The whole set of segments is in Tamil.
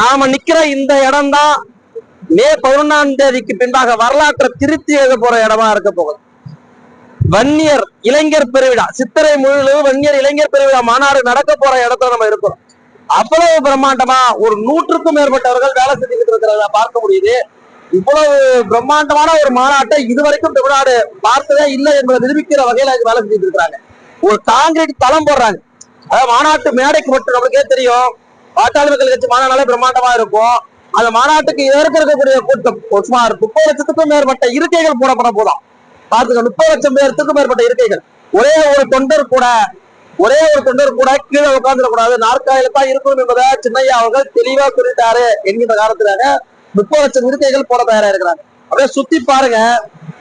நாம நிக்கிற இந்த இடம் தான் மே பதினொன்னாம் தேதிக்கு பின்பாக வரலாற்றை திருத்தி எழுத போற இடமா இருக்க போகுது. வன்னியர் இளைஞர் பெருவிழா. சித்திரை முழு வன்னியர் இளைஞர் பெருவிழா மாநாடு நடக்க போற இடத்துல நம்ம இருக்கிறோம். அவ்வளவு பிரம்மாண்டமா ஒரு நூற்றுக்கும் மேற்பட்டவர்கள் வேலை செஞ்சுக்கிட்டு இருக்கிறத பார்க்க முடியுது. இவ்வளவு பிரம்மாண்டமான ஒரு மாநாட்டை இதுவரைக்கும் தமிழ்நாடு பார்த்ததே இல்லை என்பதை நிரூபிக்கிற வகையில வேலை செஞ்சுட்டு இருக்கிறாங்க. ஒரு காங்கிரீட் தளம் போடுறாங்க. அதாவது மாநாட்டு மேடைக்கு மட்டும் நம்மளுக்கே தெரியும். பாட்டாளி மக்கள் கட்சி மாநாடு பிரம்மாண்டமா இருக்கும். அந்த மாநாட்டுக்கு ஏற்க இருக்கக்கூடிய கூட்டம் சுமார் முப்பது லட்சத்துக்கும் மேற்பட்ட இருக்கைகள் போடப்பட போதும். பார்த்துக்க முப்பது லட்சம் பேர்த்துக்கும் மேற்பட்ட இருக்கைகள். ஒரே ஒரு தொண்டர் கூட ஒரே ஒரு தொண்டர் கூட கீழே உட்கார்ந்துடக்கூடாது. நாற்காலில தான் இருக்கணும் என்பதை சின்னையா அவர்கள் தெளிவா சொல்லிட்டாரு என்கின்ற காரணத்துக்காக முப்பது லட்சம் இருக்கைகள் போட தயாரா இருக்கிறாங்க. அப்படியே சுத்தி பாருங்க.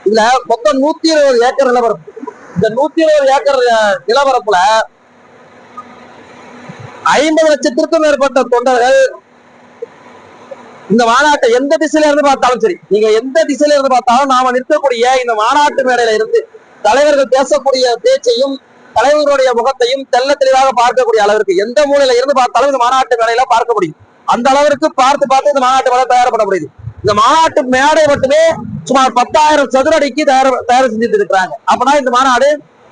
இதுல மொத்தம் நூத்தி இருபது ஏக்கர் நிலவரப்பு இந்த நூத்தி இருபது ஏக்கர் நிலவரப்புல ஐம்பது லட்சத்திற்கும் மேற்பட்ட தொண்டர்கள் இந்த மாநாட்டை எந்த திசையில இருந்து பார்த்தாலும் சரி நீங்க எந்த திசையில இருந்து பார்த்தாலும் நாம நிற்கக்கூடிய இந்த மாநாட்டு மேடையில இருந்து தலைவர்கள் பேசக்கூடிய பேச்சையும் தலைவர்களுடைய முகத்தையும் தெள்ள தெளிவாக பார்க்கக்கூடிய அளவிற்கு எந்த மூலையில இருந்து பார்த்தாலும் இந்த மாநாட்டு மேடையில பார்க்க முடியும். அந்த அளவிற்கு பார்த்து பார்த்து இந்த மாநாட்டு மேடை தயார் பண்ண முடியுது. இந்த மாநாட்டு மேடை மட்டுமே சுமார் பத்தாயிரம் சதுரடிக்கு தயார் தயார் செஞ்சுட்டு இருக்கிறாங்க. அப்பனா இந்த மாநாடு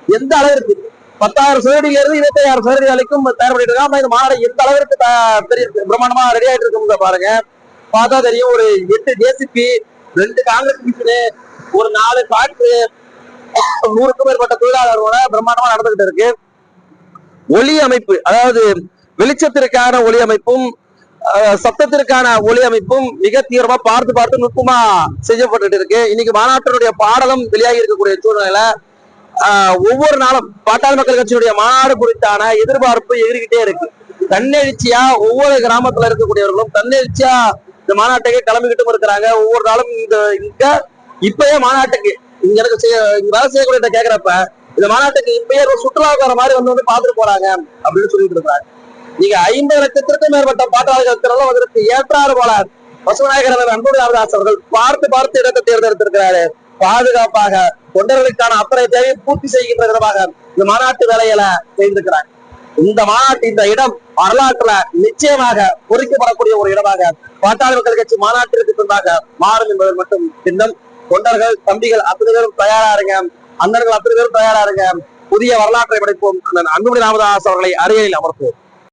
எந்த அளவிற்கு பத்தாயிரம் சதுரடியில இருந்து இருபத்தாயிரம் சதுரடி வரைக்கும் தயார் பண்ணிட்டு இருக்காங்க. இந்த மாநாடு எந்த அளவிற்கு த- பெரிய பிரம்மாண்டமா ரெடி ஆயிட்டு இருக்குங்க பாருங்க. பார்த்தா தெரியும் ஒரு எட்டு ஜேசிபி ரெண்டு காங்கிரஸ் மிஷினு ஒரு நாலு காற்று நூறுக்கும் மேற்பட்ட தொழிலாளர்களோட பிரம்மாண்டமா நடந்துகிட்டு இருக்கு. ஒளி அமைப்பு அதாவது வெளிச்சத்திற்கான ஒளி அமைப்பும் சத்தத்திற்கான ஒளி அமைப்பும் மிக தீவிரமா பார்த்து பார்த்து நுட்பமா செய்யப்பட்டுட்டு இருக்கு. இன்னைக்கு மாநாட்டினுடைய பாடலும் வெளியாகி இருக்கக்கூடிய சூழ்நிலையில ஒவ்வொரு நாளும் பாட்டாளி மக்கள் கட்சியினுடைய மாநாடு குறித்தான எதிர்பார்ப்பு எகிரிக்கிட்டே இருக்கு. தன்னெழுச்சியா ஒவ்வொரு கிராமத்துல இருக்கக்கூடியவர்களும் தன்னெழுச்சியா இந்த மாநாட்டுக்கு கிளம்பிக்கிட்டும் இருக்கிறாங்க. ஒவ்வொரு நாளும் இந்த இங்க இப்பயே மாநாட்டுக்கு இங்க எனக்கு செய்ய இங்க வேலை செய்யக்கூடிய கேக்குறப்ப இந்த மாநாட்டுக்கு இப்பயே ஒரு சுற்றுலாவுக்கு வர மாதிரி வந்து வந்து பாத்துட்டு போறாங்க அப்படின்னு சொல்லிட்டு இருக்காங்க நீங்க ஐம்பது லட்சத்திற்கும் மேற்பட்ட பாட்டாளர்கள் திரளும் அதற்கு ஏற்றாறு போல பசுநாயகர் அன்புடைய ராமதாஸ் அவர்கள் பார்த்து பார்த்து இடத்தை தேர்ந்தெடுத்திருக்கிறாரு. பாதுகாப்பாக தொண்டர்களுக்கான அத்தனை தேவையை பூர்த்தி செய்கின்ற விதமாக இந்த மாநாட்டு வேலையில செய்திருக்கிறாங்க இந்த மாநாட்டு இந்த இடம் வரலாற்றுல நிச்சயமாக பொறிக்கப்படக்கூடிய ஒரு இடமாக பாட்டாளி மக்கள் கட்சி மாநாட்டிற்கு பின்பாக மாறும் என்பது மட்டும் சின்னம். தொண்டர்கள் தம்பிகள் அத்தனை பேரும் தயாரா இருங்க. அண்ணர்கள் அத்தனை பேரும் தயாரா இருங்க. புதிய வரலாற்றை படைப்போம். அண்ணன் அன்புமணி ராமதாஸ் அவர்களை அருகில் அமர்த்துவோம்.